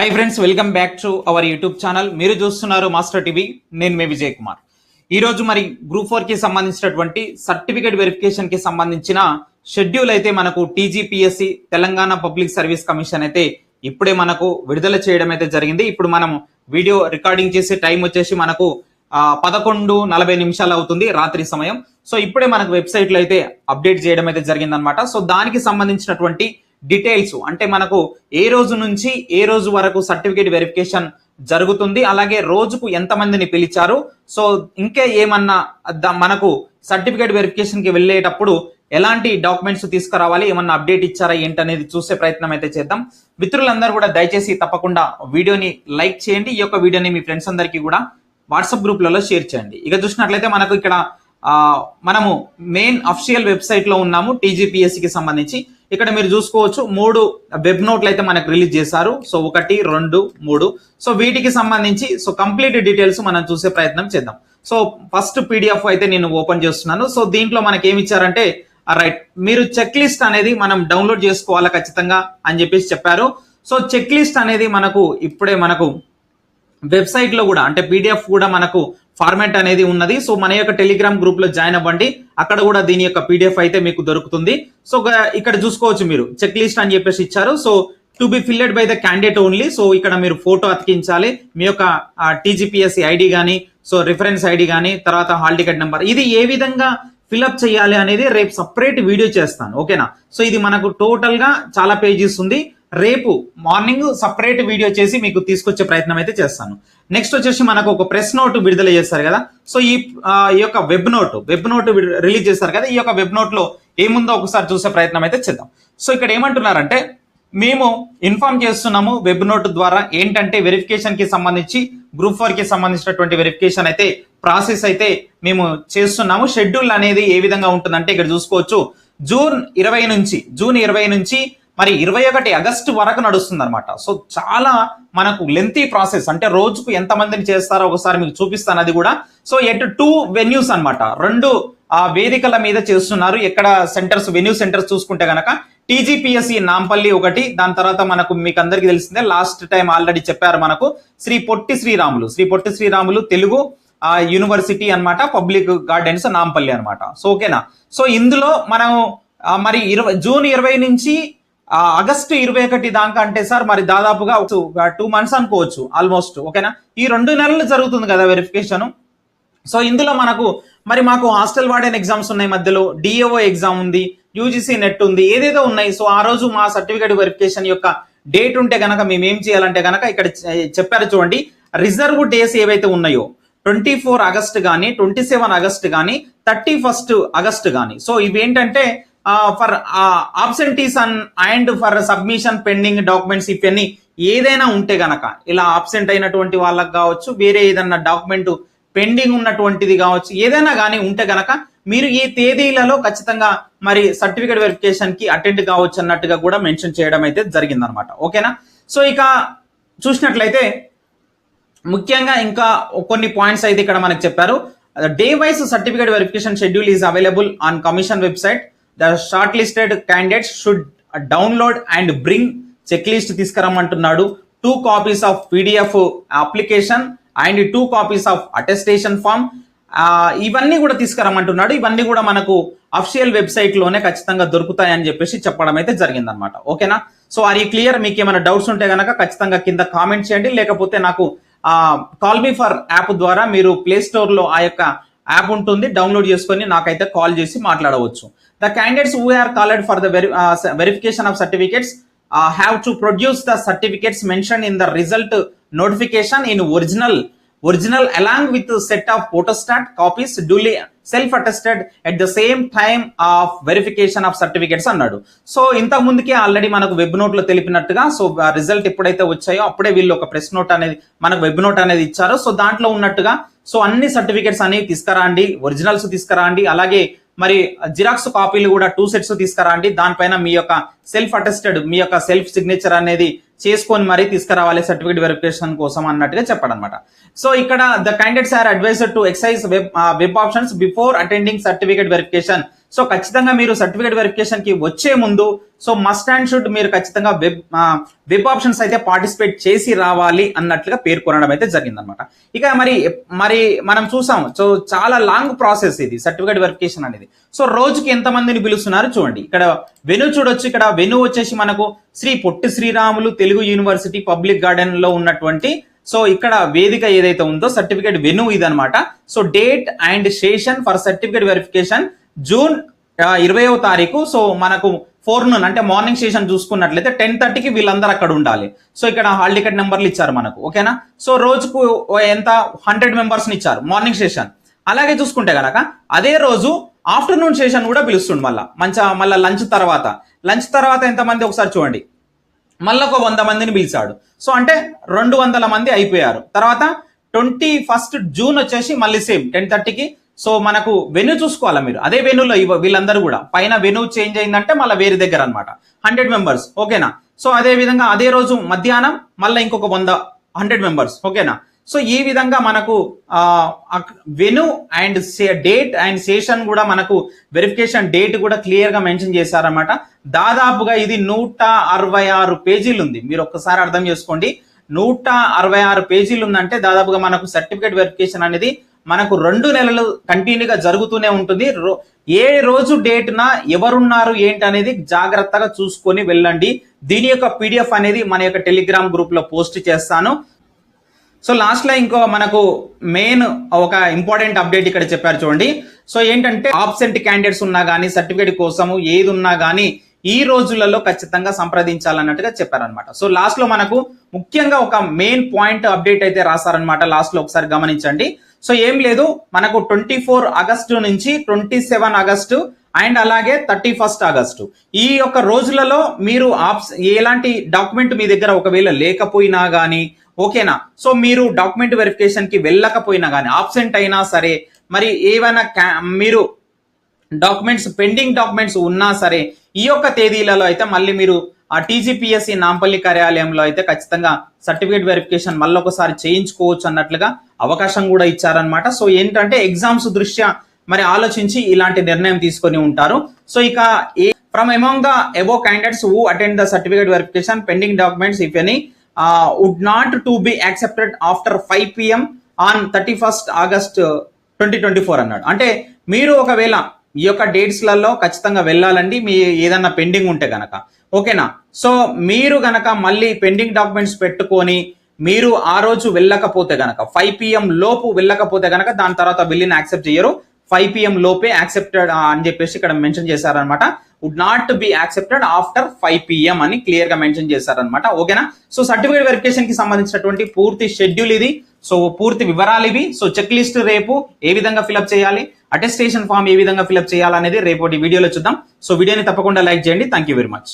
Hi friends welcome back to our YouTube channel మీరు చూస్తున్నారు master TV నేను మే విజయ్ కుమార్ ఈ రోజు మరి గ్రూప్ ఫోర్కి సంబంధించినటువంటి సర్టిఫికేట్ వెరిఫికేషన్కి సంబంధించిన షెడ్యూల్ అయితే మనకు TGPSC Telangana public service commission అయితే ఇప్పుడే మనకు విడుదల చేయడం అయితే జరిగింది. ఇప్పుడు మనం వీడియో రికార్డింగ్ చేసే టైం వచ్చేసి మనకు పదకొండు నలభై నిమిషాలు అవుతుంది రాత్రి సమయం. సో ఇప్పుడే మనకు వెబ్సైట్లో అయితే అప్డేట్ చేయడం అయితే జరిగిందనమాట సో దానికి సంబంధించినటువంటి డీటెయిల్స్ అంటే మనకు ఏ రోజు నుంచి ఏ రోజు వరకు సర్టిఫికేట్ వెరిఫికేషన్ జరుగుతుంది అలాగే రోజుకు ఎంత మందిని పిలిచారు. సో ఇంకా ఏమన్నా మనకు సర్టిఫికేట్ వెరిఫికేషన్కి వెళ్ళేటప్పుడు ఎలాంటి డాక్యుమెంట్స్ తీసుకురావాలి ఏమన్నా అప్డేట్ ఇచ్చారా ఏంటనేది చూసే ప్రయత్నం అయితే చేద్దాం. మిత్రులందరూ కూడా దయచేసి తప్పకుండా వీడియోని లైక్ చేయండి. ఈ యొక్క వీడియోని మీ ఫ్రెండ్స్ అందరికీ కూడా వాట్సాప్ గ్రూప్లలో షేర్ చేయండి. ఇక చూసినట్లయితే మనకు ఇక్కడ మనము మెయిన్ అఫిషియల్ వెబ్సైట్లో ఉన్నాము టీజీపీఎస్సీకి సంబంధించి. ఇక్కడ మీరు చూసుకోవచ్చు మూడు వెబ్ నోట్లు అయితే మనకు రిలీజ్ చేశారు. సో ఒకటి రెండు మూడు. సో వీటికి సంబంధించి సో కంప్లీట్ డీటెయిల్స్ మనం చూసే ప్రయత్నం చేద్దాం. సో ఫస్ట్ పీడిఎఫ్ అయితే నేను ఓపెన్ చేస్తున్నాను. సో దీంట్లో మనకి ఏమి ఇచ్చారంటే రైట్ మీరు చెక్ లిస్ట్ అనేది మనం డౌన్లోడ్ చేసుకోవాలి ఖచ్చితంగా అని చెప్పేసి చెప్పారు. సో చెక్ లిస్ట్ అనేది మనకు ఇప్పుడే మనకు వెబ్సైట్లో కూడా అంటే పీడిఎఫ్ కూడా మనకు ఫార్మాట్ అనేది ఉన్నది. సో మన యొక్క టెలిగ్రామ్ గ్రూప్లో జాయిన్ అవ్వండి. అక్కడ కూడా దీని యొక్క పీడిఎఫ్ అయితే మీకు దొరుకుతుంది. సో ఇక్కడ చూసుకోవచ్చు మీరు. చెక్ లిస్ట్ అని చెప్పేసి ఇచ్చారు. So to be filled by the candidate only. So ఇక్కడ మీరు ఫోటో అతికించాలి. మీ యొక్క టీజీపీఎస్సీ ఐడి కానీ సో రిఫరెన్స్ ఐడి కానీ తర్వాత హాల్ టికెట్ నెంబర్. ఇది ఏ విధంగా ఫిల్అప్ చేయాలి అనేది రేపు సపరేట్ వీడియో చేస్తాను. ఓకేనా? సో ఇది మనకు టోటల్గా చాలా పేజెస్ ఉంది. రేపు మార్నింగ్ సపరేట్ వీడియో చేసి మీకు తీసుకొచ్చే ప్రయత్నం అయితే చేస్తాను. నెక్స్ట్ వచ్చేసి మనకు ఒక ప్రెస్ నోట్ విడుదల చేస్తారు కదా. సో ఈ ఈ యొక్క web note web note release చేస్తారు కదా. ఈ యొక్క వెబ్ నోట్లో ఏముందో ఒకసారి చూసే ప్రయత్నం అయితే చేద్దాం. సో ఇక్కడ ఏమంటున్నారంటే మేము ఇన్ఫార్మ్ చేస్తున్నాము వెబ్ నోట్ ద్వారా ఏంటంటే వెరిఫికేషన్కి సంబంధించి గ్రూప్ ఫోర్కి సంబంధించినటువంటి వెరిఫికేషన్ అయితే ప్రాసెస్ అయితే మేము చేస్తున్నాము. షెడ్యూల్ అనేది ఏ విధంగా ఉంటుందంటే ఇక్కడ చూసుకోవచ్చు. జూన్ ఇరవై నుంచి జూన్ ఇరవై నుంచి మరి ఇరవై ఒకటి ఆగస్టు వరకు నడుస్తుంది అనమాట సో చాలా మనకు లెంతీ ప్రాసెస్ అంటే రోజుకు ఎంత మందిని చేస్తారో ఒకసారి మీకు చూపిస్తాను అది కూడా. సో ఎట్ టూ వెన్యూస్ అన్నమాట. రెండు ఆ వేదికల మీద చేస్తున్నారు. ఎక్కడ సెంటర్స్ వెన్యూ సెంటర్స్ చూసుకుంటే గనక టీజీపీఎస్సి నాంపల్లి ఒకటి. దాని తర్వాత మనకు మీకు అందరికీ తెలిసిందే లాస్ట్ టైం ఆల్రెడీ చెప్పారు మనకు శ్రీ పొట్టి శ్రీరాములు. శ్రీ పొట్టి శ్రీరాములు తెలుగు ఆ, యూనివర్సిటీ అన్నమాట పబ్లిక్ గార్డెన్స్ నాంపల్లి అనమాట సో ఓకేనా? సో ఇందులో మనం మరి ఇరవై జూన్ ఇరవై నుంచి ఆగస్టు ఇరవై ఒకటి దాకా అంటే సార్ మరి దాదాపుగా టూ మంత్స్ అనుకోవచ్చు ఆల్మోస్ట్ ఓకేనా? ఈ రెండు నెలలు జరుగుతుంది కదా వెరిఫికేషన్ సో ఇందులో మనకు మరి మాకు హాస్టల్ వార్డెన్ ఎగ్జామ్స్ ఉన్నాయి మధ్యలో డిఏఓ ఎగ్జామ్ ఉంది యూజీసీ నెట్ ఉంది ఏదేదో ఉన్నాయి. సో ఆ రోజు మా సర్టిఫికేట్ వెరిఫికేషన్ యొక్క డేట్ ఉంటే గనక మేము ఏం చేయాలంటే గనక ఇక్కడ చెప్పారు చూడండి రిజర్వ్ డేస్ ఏవైతే ఉన్నాయో ట్వంటీ ఫోర్ ఆగస్ట్ కానీ ట్వంటీ సెవెన్ ఆగస్ట్ కానీ థర్టీ ఫస్ట్ ఆగస్ట్ కానీ సో ఇవేంటంటే for absentees and for submission pending documents ఇవన్నీ ఏదైనా ఉంటే గనక ఇలా ఆబ్సెంట్ అయినటువంటి వాళ్ళకి కావచ్చు వేరే ఏదన్నా డాక్యుమెంట్ పెండింగ్ ఉన్నటువంటిది కావచ్చు ఏదైనా కానీ ఉంటే గనక మీరు ఈ తేదీలలో ఖచ్చితంగా మరి సర్టిఫికేట్ వెరిఫికేషన్కి అటెండ్ కావచ్చు అన్నట్టుగా కూడా మెన్షన్ చేయడం అయితే జరిగిందనమాట. ఓకేనా? సో ఇక చూసినట్లయితే ముఖ్యంగా ఇంకా కొన్ని పాయింట్స్ అయితే ఇక్కడ మనకు చెప్పారు. Day wise certificate verification schedule is available on commission website the short listed candidates should download and bring check list తీసుకురమ్మంటున్నాడు two copies of PDF application and two copies of attestation form ఇవన్నీ కూడా తీసుకురమ్మంటున్నాడు. ఇవన్నీ కూడా మనకు official వెబ్సైట్లోనే ఖచ్చితంగా దొరుకుతాయని చెప్పేసి చెప్పడం అయితే జరిగిందనమాట ఓకేనా? సో ఆర్ ఈ క్లియర్ మీకు ఏమైనా డౌట్స్ ఉంటే కనుక ఖచ్చితంగా కింద కామెంట్ చేయండి. లేకపోతే నాకు కాల్ మీ ఫర్ యాప్ ద్వారా మీరు ప్లే స్టోర్లో ఆ యొక్క యాప్ ఉంటుంది డౌన్లోడ్ చేసుకొని నాకైతే కాల్ చేసి మాట్లాడవచ్చు. The candidates who are called for the verification of certificates have to produce the certificates mention in the result notification in original original along with set of photostat copies duly self attested at the same time of verification of certificates అన్నాడు. So ఇంతకు ముందుకే already మనకు web నోట్లో తెలిపినట్టుగా so result ఎప్పుడైతే వచ్చాయో అప్పుడే వీళ్ళు ఒక ప్రెస్ నోట్ అనేది మనకు వెబ్ నోట్ అనేది ఇచ్చారు. సో దాంట్లో ఉన్నట్టుగా సో అన్ని సర్టిఫికేట్స్ అనేవి తీసుకురండి ఒరిజినల్స్ తీసుకురండి అలాగే మరి జిరాక్స్ కాపీలు కూడా టూ సెట్స్ తీసుకురండి. దానిపైన మీ యొక్క సెల్ఫ్ అటెస్టెడ్ మీ యొక్క సెల్ఫ్ సిగ్నేచర్ అనేది చేసుకొని మరీ తీసుకురావాలి సర్టిఫికేట్ వెరిఫికేషన్ కోసం అన్నట్టుగా చెప్పాడు అనమాట సో ఇక్కడ the candidates are adviser to exercise web web options before attending certificate verification so ఖచ్చితంగా మీరు సర్టిఫికేట్ వెరిఫికేషన్కి వచ్చే ముందు సో మస్ట్ అండ్ షుడ్ మీరు ఖచ్చితంగా వెబ్ వెబ్ ఆప్షన్స్ అయితే పార్టిసిపేట్ చేసి రావాలి అన్నట్లుగా పేర్కొనడం అయితే జరిగిందనమాట ఇక మరి మరి మనం చూసాం సో చాలా లాంగ్ ప్రాసెస్ ఇది సర్టిఫికేట్ వెరిఫికేషన్ అనేది. సో రోజుకి ఎంత మందిని పిలుస్తున్నారు చూడండి. ఇక్కడ వెను చూడొచ్చు ఇక్కడ వెను వచ్చేసి మనకు శ్రీ పొట్టి శ్రీరాములు తెలుగు యూనివర్సిటీ పబ్లిక్ గార్డెన్లో ఉన్నటువంటి సో ఇక్కడ వేదిక ఏదైతే ఉందో సర్టిఫికేట్ వెను ఇదనమాట so date and session for certificate verification June ఇరవయో తారీఖు. సో మనకు ఫోర్ నూన్ అంటే మార్నింగ్ సెషన్ చూసుకున్నట్లయితే టెన్ థర్టీకి వీళ్ళందరూ అక్కడ ఉండాలి. సో ఇక్కడ హాల్ టికెట్ నెంబర్లు ఇచ్చారు మనకు ఓకేనా? సో రోజుకు ఎంత? హండ్రెడ్ మెంబర్స్ని ఇచ్చారు మార్నింగ్ సెషన్ అలాగే చూసుకుంటే కనుక అదే రోజు ఆఫ్టర్నూన్ సెషన్ కూడా పిలుస్తుండు మళ్ళీ. మంచిగా మళ్ళీ లంచ్ తర్వాత. లంచ్ తర్వాత ఎంతమంది? ఒకసారి చూడండి. మళ్ళీ ఒక వంద మందిని పిలిచాడు. సో అంటే రెండు వందల మంది అయిపోయారు. తర్వాత ట్వంటీ ఫస్ట్ జూన్ వచ్చేసి మళ్ళీ సేమ్ టెన్ థర్టీకి సో మనకు వెన్యూ చూసుకోవాలా మీరు? అదే వెన్యూలో ఇవ్వ వీళ్ళందరూ కూడా. పైన వెన్యూ చేంజ్ అయిందంటే మళ్ళీ వేరే దగ్గర అనమాట హండ్రెడ్ మెంబర్స్ ఓకేనా? సో అదే విధంగా అదే రోజు మధ్యాహ్నం మళ్ళీ ఇంకొక వంద హండ్రెడ్ మెంబర్స్ ఓకేనా? సో ఈ విధంగా మనకు వెను అండ్ డేట్ అండ్ సేషన్ కూడా మనకు వెరిఫికేషన్ డేట్ కూడా క్లియర్గా మెన్షన్ చేశారనమాట దాదాపుగా ఇది నూట అరవై ఆరు పేజీలు ఉంది. మీరు ఒక్కసారి అర్థం చేసుకోండి. నూట అరవై ఆరు పేజీలు ఉందంటే దాదాపుగా మనకు సర్టిఫికేట్ వెరిఫికేషన్ అనేది మనకు రెండు నెలలు కంటిన్యూగా జరుగుతూనే ఉంటుంది. రో- ఏ రోజు డేట్న ఎవరున్నారు ఏంటి అనేది జాగ్రత్తగా చూసుకొని వెళ్ళండి. దీని యొక్క పీడిఎఫ్ అనేది మన యొక్క టెలిగ్రామ్ గ్రూప్లో పోస్ట్ చేస్తాను. సో లాస్ట్లో ఇంకో మనకు మెయిన్ ఒక ఇంపార్టెంట్ అప్డేట్ ఇక్కడ చెప్పారు చూడండి. సో ఏంటంటే ఆబ్సెంట్ క్యాండిడేట్స్ ఉన్నా కానీ సర్టిఫికేట్ కోసము ఏది ఉన్నా కానీ ఈ రోజులలో ఖచ్చితంగా సంప్రదించాలన్నట్టుగా చెప్పారనమాట సో లాస్ట్లో మనకు ముఖ్యంగా ఒక మెయిన్ పాయింట్ అప్డేట్ అయితే రాశారనమాట లాస్ట్లో ఒకసారి గమనించండి. సో ఏం లేదు మనకు ట్వంటీ ఫోర్ ఆగస్టు నుంచి ట్వంటీ సెవెన్ ఆగస్టు అండ్ అలాగే థర్టీ ఫస్ట్ ఆగస్టు. ఈ యొక్క రోజులలో మీరు ఆప్స్ ఎలాంటి డాక్యుమెంట్ మీ దగ్గర ఒకవేళ లేకపోయినా కానీ ఓకేనా? సో మీరు డాక్యుమెంట్ వెరిఫికేషన్కి వెళ్ళకపోయినా కానీ ఆబ్సెంట్ అయినా సరే మరి ఏవైనా క్యా- మీరు డాక్యుమెంట్స్ పెండింగ్ డాక్యుమెంట్స్ ఉన్నా సరే ఈ యొక్క తేదీలలో అయితే మళ్ళీ మీరు ఆ టీజీపీఎస్సీ నాంపల్లి కార్యాలయంలో అయితే ఖచ్చితంగా సర్టిఫికేట్ వెరిఫికేషన్ మళ్ళీ ఒకసారి చేయించుకోవచ్చు అన్నట్లుగా అవకాశం కూడా ఇచ్చారనమాట సో ఏంటంటే ఎగ్జామ్స్ దృష్ట్యా మరి ఆలోచించి ఇలాంటి నిర్ణయం తీసుకొని ఉంటారు. సో ఇక ఏ from among the above candidates who attend the certificate verification pending documents if any would not to be accepted after five PM on thirty first August twenty twenty four అన్నాడు. అంటే మీరు ఒకవేళ ఈ యొక్క డేట్స్లలో ఖచ్చితంగా వెళ్ళాలండి. మీ ఏదన్నా పెండింగ్ ఉంటే గనక. ఓకేనా సో మీరు గనక మళ్ళీ పెండింగ్ డాక్యుమెంట్స్ పెట్టుకొని మీరు ఆ రోజు వెళ్ళకపోతే గనక ఫైవ్ పిఎం లోపు వెళ్ళకపోతే గనక దాని తర్వాత వెళ్ళిన యాక్సెప్ట్ చేయరు. ఫైవ్ పిఎం లోపే యాక్సెప్టెడ్ అని చెప్పేసి ఇక్కడ మెన్షన్ చేశారనమాట. Would not be accepted after five PM అని క్లియర్గా మెన్షన్ చేశారనమాట. ఓకేనా సో సర్టిఫికేట్ వెరిఫికేషన్కి సంబంధించినటువంటి పూర్తి షెడ్యూల్ ఇది. సో పూర్తి వివరాలు ఇవి. సో చెక్ లిస్ట్ రేపు ఏ విధంగా ఫిలప్ చేయాలి అటెస్టేషన్ ఫామ్ ఏ విధంగా ఫిలప్ చేయాలనేది రేపటి వీడియోలో చూద్దాం. సో వీడియోని తప్పకుండా లైక్ చేయండి. Thank you very much